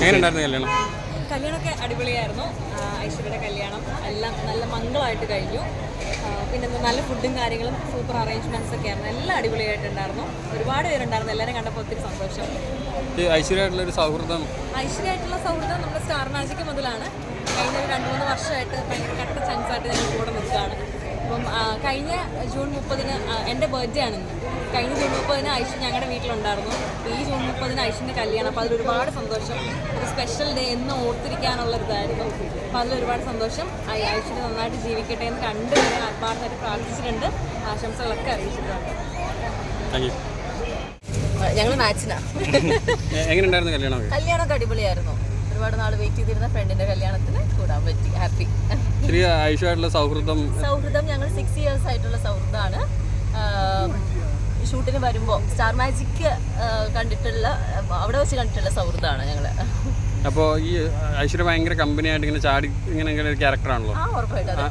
എങ്ങനെ ഉണ്ടായിരുന്നു കല്യാണം? കല്യാണമൊക്കെ അടിപൊളിയായിരുന്നു. ഐശ്വര്യയുടെ കല്യാണം എല്ലാം നല്ല മംഗളമായിട്ട് കഴിഞ്ഞു. പിന്നെ നല്ല ഫുഡും കാര്യങ്ങളും സൂപ്പർ അറേഞ്ച്മെന്റ്സ് ഒക്കെ ആയിരുന്നു. എല്ലാം അടിപൊളിയായിട്ടുണ്ടായിരുന്നു. ഒരുപാട് പേരുണ്ടായിരുന്നു. എല്ലാവരും കണ്ടപ്പോൾ ഒത്തിരി സന്തോഷം. ഐശ്വര്യമായിട്ടുള്ള ഒരു സൗഹൃദം. ഐശ്വര്യമായിട്ടുള്ള സൗഹൃദം നമ്മുടെ സ്റ്റാർ മാജിക്ക് മുതലാണ്. കഴിഞ്ഞ ഒരു രണ്ട് മൂന്ന് വർഷമായിട്ട് ഭയങ്കര കട്ട ചാൻസ് ആയിട്ട് ഞങ്ങൾ കൂടെ നിൽക്കുകയാണ്. അപ്പം കഴിഞ്ഞ ജൂൺ മുപ്പതിന് എന്റെ ബർത്ത്ഡേ ആണെന്ന്. കഴിഞ്ഞ ജൂൺ മുപ്പതിന് ഐഷ് ഞങ്ങളുടെ വീട്ടിലുണ്ടായിരുന്നു. അപ്പോൾ ഈ ജൂൺ മുപ്പതിന് ഐഷിന്റെ കല്യാണം. അപ്പോൾ അതിലൊരുപാട് സന്തോഷം. ഒരു സ്പെഷ്യൽ ഡേ എന്ന് ഓർത്തിരിക്കാനുള്ള ഒരു ഇതായിരുന്നു അപ്പോൾ അതിലൊരുപാട് സന്തോഷം. ഈ ഐഷിന് നന്നായിട്ട് ജീവിക്കട്ടെ എന്ന് കണ്ടുവരെ ആത്മാർത്ഥമായിട്ട് പ്രാർത്ഥിച്ചിട്ടുണ്ട്. ആശംസകളൊക്കെ അറിയിച്ചിട്ടുണ്ട്. ഞങ്ങൾ മാച്ചിനാണ് എങ്ങനെ ഉണ്ടായിരുന്നു കല്യാണം? കല്യാണമൊക്കെ അടിപൊളിയായിരുന്നു. ഒരുപാട് നാൾ വെയിറ്റ് ചെയ്തിരുന്ന ഫ്രണ്ടിന്റെ കല്യാണത്തിന് കൂടാൻ പറ്റി. ഹാപ്പി ശരി ആയുഷമായിട്ടുള്ള സൗഹൃദം. സൗഹൃദം ഞങ്ങൾ സിക്സ് ഇയേഴ്സ് ആയിട്ടുള്ള സൗഹൃദമാണ്. ഷൂട്ടിന് വരുമ്പോൾ സ്റ്റാർ മാജിക് കണ്ടിട്ടുള്ള അവിടെ വെച്ച് കണ്ടിട്ടുള്ള സൗഹൃദമാണ് ഞങ്ങൾ അപ്പോ ഈ ഐശ്വര്യ ഭയങ്കര കമ്പനിയായിട്ട് ഇങ്ങനെ ചാടി ഇങ്ങനെ ഇങ്ങനെ ഒരു ക്യാരക്ടറാണല്ലോ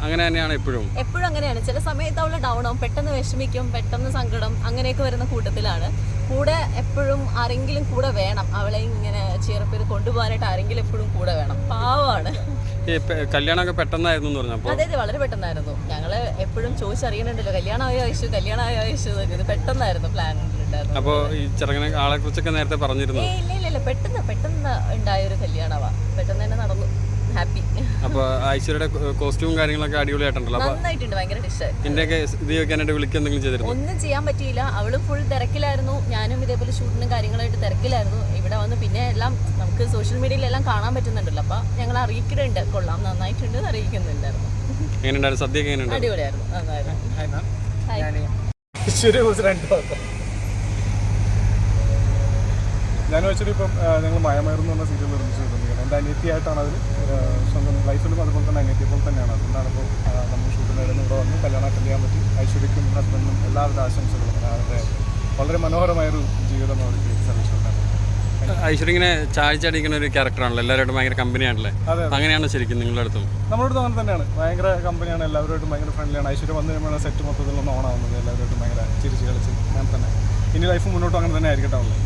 അങ്ങനെ തന്നെയാണ് എപ്പോഴും. എപ്പോഴും അങ്ങനെയാണ്. ചില സമയത്ത് അവൾ ഡൗൺ ആവും പെട്ടെന്ന് വിഷമിക്കും പെട്ടെന്ന് സങ്കടം അങ്ങനെയൊക്കെ വരുന്ന കൂട്ടത്തിലാണ്. കൂടെ എപ്പോഴും ആരെങ്കിലും കൂടെ വേണം. അവളെ ഇങ്ങനെ ചേർപ്പിൽ കൊണ്ടുപോകാനായിട്ട് ആരെങ്കിലും എപ്പോഴും കൂടെ വേണം. പാവമാണ്. ഈ കല്യാണമൊക്കെ പെട്ടെന്നായിരുന്നു എന്ന് പറഞ്ഞു അപ്പോൾ അതെ അതെ വളരെ പെട്ടെന്നായിരുന്നു. ഞങ്ങൾ എപ്പോഴും ചോദിച്ചറിയണുണ്ടല്ലോ കല്യാണമായ ആവശ്യം കല്യാണമായ ആവശ്യം ഇത് പെട്ടെന്നായിരുന്നു പ്ലാൻ ഉണ്ടായിരുന്നു അപ്പോൾ ഈ ചെറുങ്ങനെ ആളെ കുറിച്ചൊക്കെ നേരത്തെ പറഞ്ഞിരുന്നു? ഇല്ല ഇല്ല ഇല്ല. പെട്ടെന്ന് പെട്ടെന്ന് ഉണ്ടായ ഒരു കല്യാണമാ പെട്ടെന്ന് തന്നെ നടന്നു. അപ്പോൾ ഐശ്വര്യയുടെ കോസ്റ്റ്യൂം കാര്യങ്ങളൊക്കെ അടിപൊളിയായിട്ടുണ്ടല്ലോ. അപ്പോൾ നന്നായിട്ടുണ്ട് ഭയങ്കര ഡിഷ് ഇതിന്റെയൊക്കെ ഇത് ചോദിക്കാനായിട്ട് വിളിക്കുക എന്തെങ്കിലും ചെയ്തിരുന്നു? ഒന്നും ചെയ്യാൻ പറ്റിയില്ല. അവൾ ഫുൾ തിരക്കിലായിരുന്നു. ഞാനും ഇതേപോലെ ഷൂട്ടിനും കാര്യങ്ങളായിട്ട് തിരക്കിലായിരുന്നു. ഇവിടെ വന്ന് പിന്നെ എല്ലാം നമുക്ക് സോഷ്യൽ മീഡിയയിലെല്ലാം കാണാൻ പറ്റുന്നുണ്ടല്ലോ. അപ്പൊ ഞങ്ങൾ അറിയിക്കുന്നുണ്ട് കൊള്ളാം നന്നായിട്ടുണ്ട് എന്ന് അറിയിക്കുന്നുണ്ടായിരുന്നു. സദ്യ അടിപൊളിയായിരുന്നു നന്നായിരുന്നു. കുറിച്ച് രണ്ട് വാക്ക് ഞാൻ വെച്ചിട്ട് ഇപ്പം ഞങ്ങൾ മയമയർന്ന് പറഞ്ഞ സീരിയൽ നിർമ്മിച്ചു കൊടുക്കുന്നത് എന്റെ അനിയത്തിയായിട്ടാണ് അതിൽ സ്വന്തം ലൈഫിലും അതുപോലെ തന്നെ അനിയത്തിയെ പോലെ തന്നെയാണ്. അതുകൊണ്ടാണ് ഇപ്പോൾ നമ്മൾ ഷൂട്ടിൽ ഇടയിൽ ഇവിടെ വന്ന് കല്യാണം അറ്റൻഡ് ചെയ്യാൻ പറ്റി. ഐശ്വര്യക്കും ഹസ്ബൻഡിനും എല്ലാവിധ ആശംസകളും. അവരുടെ വളരെ മനോഹരമായൊരു ജീവിതം അവർക്ക് സർവീസുണ്ടായിരുന്നു ഐശ്വര്യ ഇങ്ങനെ ചാടിച്ചടിക്കുന്ന ഒരു ക്യാരക്ടറാണല്ലോ എല്ലാവരോടും ഭയങ്കര കമ്പനിയാണല്ലേ അങ്ങനെയാണ് ശരിക്കും നിങ്ങളുടെ അടുത്തും? നമ്മളോട് അങ്ങനെ തന്നെയാണ്. ഭയങ്കര കമ്പനിയാണ് എല്ലാവരുമായിട്ടും ഭയങ്കര ഫ്രണ്ട്ലിയാണ് ഐശ്വര്യ വന്നു കഴിയുമ്പോഴാണ് സെറ്റ് മൊത്തത്തിൽ ഒന്ന് ഓണാവുന്നത് എല്ലാവരുമായിട്ടും ഭയങ്കര ചിരിച്ച് കളിച്ച്. അങ്ങനെ തന്നെ. ഇനി ലൈഫ് മുന്നോട്ട് അങ്ങനെ തന്നെ ആയിരിക്കട്ടെ ഉള്ളത്